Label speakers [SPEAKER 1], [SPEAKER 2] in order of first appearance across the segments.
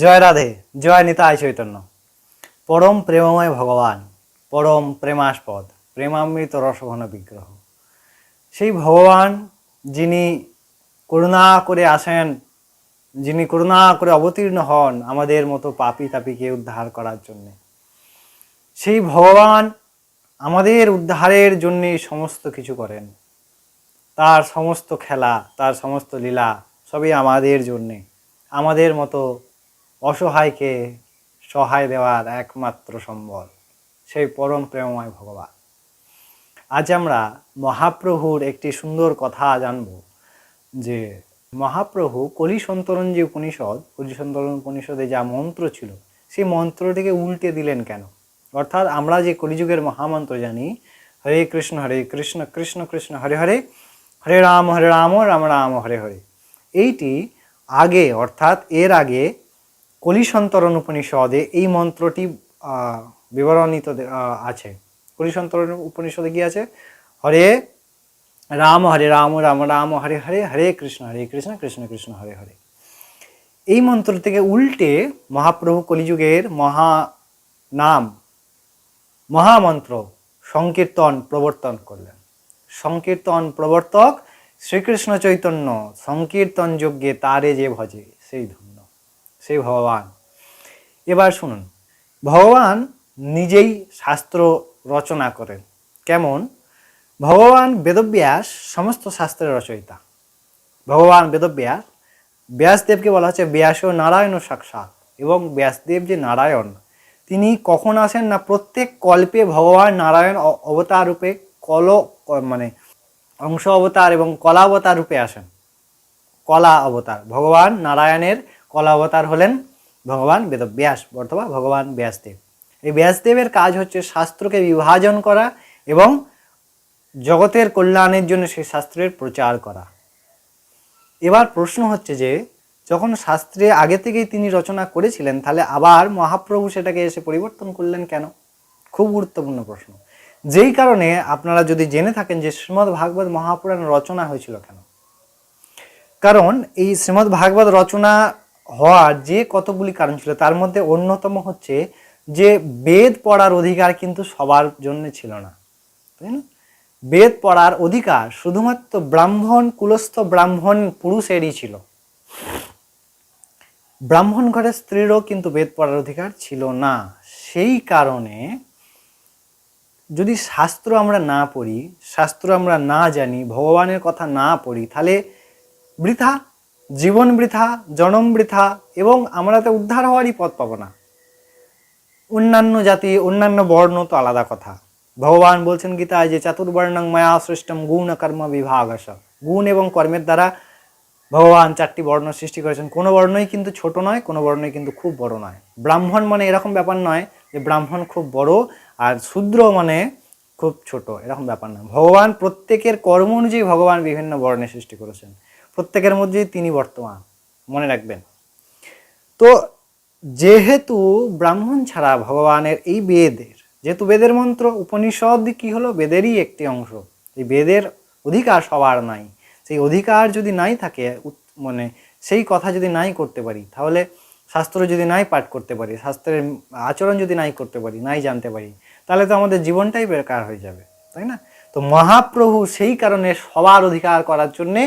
[SPEAKER 1] জয় রাধে জয় নিতাই চৈতন্য পরম প্রেমময় ভগবান পরম প্রেমাস্পদ প্রেমামৃত রসঘন বিগ্রহ সেই ভগবান যিনি করুণা করে আসেন যিনি করুণা করে অবতীর্ণ হন আমাদের মতো পাপি তাপিকে উদ্ধার করার জন্যে সেই ভগবান আমাদের উদ্ধারের জন্যে সমস্ত কিছু করেন তার সমস্ত খেলা তার সমস্ত লীলা সবই আমাদের জন্যে আমাদের মতো অসহায়কে সহায় দেওয়ার একমাত্র সম্বল সেই পরম প্রেমময় ভগবান আজ আমরা মহাপ্রভুর একটি সুন্দর কথা জানব যে মহাপ্রভু কলি সন্তরঞ্জী যে উপনিষদ কলি সন্তরণ উপনিষদে যা মন্ত্র ছিল সেই মন্ত্রটিকে উল্টে দিলেন কেন অর্থাৎ আমরা যে কলিযুগের মহামন্ত্র জানি হরে কৃষ্ণ হরে কৃষ্ণ কৃষ্ণ কৃষ্ণ হরে হরে হরে রাম হরে রাম রাম রাম হরে হরে এইটি আগে অর্থাৎ এর আগে কলিসন্তরণ উপনিষদে এই মন্ত্রটি বিবরণিত আছে কলিসন্তরণ উপনিষদে কি আছে হরে রাম হরে রাম রাম রাম হরে হরে হরে কৃষ্ণ হরে কৃষ্ণ কৃষ্ণ কৃষ্ণ হরে হরে এই মন্ত্র থেকে উল্টে মহাপ্রভু কলিযুগের মহা নাম মহামন্ত্র সংকীর্তন প্রবর্তন করলেন সংকীর্তন প্রবর্তক শ্রীকৃষ্ণ চৈতন্য সংকীর্তন যজ্ঞে তারে যে ভজে সেই ধন্য সেই ভগবান এবার শুনুন ভগবান নিজেই শাস্ত্র রচনা করেন কেমন ভগবান বেদব্যাস সমস্ত শাস্ত্রের রচয়িতা ভগবান বেদব্যাস ব্যাসদেবকে বলা হচ্ছে ব্যাস ও নারায়ণ সাক্ষাৎ এবং ব্যাসদেব যে নারায়ণ তিনি কখন আসেন না প্রত্যেক কল্পে ভগবান নারায়ণ অবতার রূপে কল মানে অংশ অবতার এবং কলা অবতার রূপে আসেন কলা অবতার ভগবান নারায়ণের কলাবতার হলেন ভগবান বেদব্যাস অথবা ভগবান ব্যাসদেব এই ব্যাসদেবের কাজ হচ্ছে শাস্ত্রকে বিভাজন করা এবং জগতের কল্যাণের জন্য সেই শাস্ত্রের প্রচার করা এবার প্রশ্ন হচ্ছে যে যখন শাস্ত্রে আগে থেকেই তিনি রচনা করেছিলেন তাহলে আবার মহাপ্রভু সেটাকে এসে পরিবর্তন করলেন কেন খুব গুরুত্বপূর্ণ প্রশ্ন যেই কারণে আপনারা যদি জেনে থাকেন যে শ্রীমদ ভাগবত মহাপুরাণ রচনা হয়েছিল কেন কারণ এই শ্রীমদ ভাগবত রচনা হওয়া যে কতগুলি কারণ ছিল তার মধ্যে অন্যতম হচ্ছে যে বেদ পড়ার অধিকার কিন্তু সবার জন্য ছিল না তাই না বেদ পড়ার অধিকার শুধুমাত্র ব্রাহ্মণ কুলস্থ ব্রাহ্মণ পুরুষেরই ছিল ব্রাহ্মণ ঘরের স্ত্রীরও কিন্তু বেদ পড়ার অধিকার ছিল না সেই কারণে যদি শাস্ত্র আমরা না পড়ি শাস্ত্র আমরা না জানি ভগবানের কথা না পড়ি তাহলে বৃথা জীবন বৃথা জনম বৃথা এবং আমরা তো উদ্ধার হওয়ারই পথ পাবো না অন্যান্য জাতি অন্যান্য বর্ণ তো আলাদা কথা ভগবান বলছেন গীতায় যে চাতুর্বর্ণং মায়া সৃষ্টম গুণ কর্ম বিভাগস গুণ এবং কর্মের দ্বারা ভগবান চারটি বর্ণ সৃষ্টি করেছেন কোনো বর্ণই কিন্তু ছোট নয় কোনো বর্ণই কিন্তু খুব বড় নয় ব্রাহ্মণ মানে এরকম ব্যাপার নয় যে ব্রাহ্মণ খুব বড় আর শূদ্র মানে খুব ছোট এরকম ব্যাপার নয় ভগবান প্রত্যেকের কর্ম অনুযায়ী ভগবান বিভিন্ন বর্ণের সৃষ্টি করেছেন প্রত্যেকের মধ্যেই তিনি বর্তমান মনে রাখবেন তো যেহেতু ব্রাহ্মণ ছাড়া ভগবানের এই বেদের যেহেতু বেদের মন্ত্র উপনিষদ কি হলো বেদেরই একটি অংশ এই বেদের অধিকার সবার নাই সেই অধিকার যদি নাই থাকে মানে সেই কথা যদি নাই করতে পারি তাহলে শাস্ত্র যদি নাই পাঠ করতে পারি শাস্ত্রের আচরণ যদি নাই করতে পারি নাই জানতে পারি তাহলে তো আমাদের জীবনটাই বেকার হয়ে যাবে তাই না তো মহাপ্রভু সেই কারণে সবার অধিকার করার জন্যে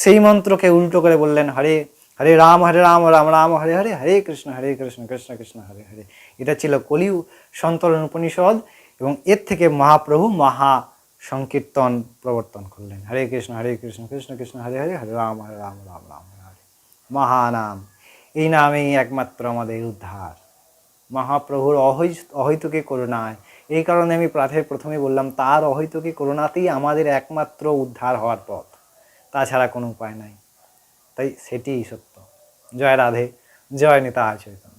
[SPEAKER 1] সেই মন্ত্রকে উল্টো করে বললেন হরে হরে রাম হরে রাম রাম রাম হরে হরে হরে কৃষ্ণ হরে কৃষ্ণ কৃষ্ণ কৃষ্ণ হরে হরে এটা ছিল কলিউ সন্তরণ উপনিষদ এবং এর থেকে মহাপ্রভু মহা সংকীর্তন প্রবর্তন করলেন হরে কৃষ্ণ হরে কৃষ্ণ কৃষ্ণ কৃষ্ণ হরে হরে হরে রাম হরে রাম রাম রাম হরে মহানাম এই নামেই একমাত্র আমাদের উদ্ধার মহাপ্রভুর অহৈ অহৈতুকে করুণায় এই কারণে আমি প্রাথের প্রথমে বললাম তার অহৈতুকে করুণাতেই আমাদের একমাত্র উদ্ধার হওয়ার পথ তাছাড়া কোনো উপায় নাই তাই সেটিই সত্য জয় রাধে জয় নেতা চৈতন্য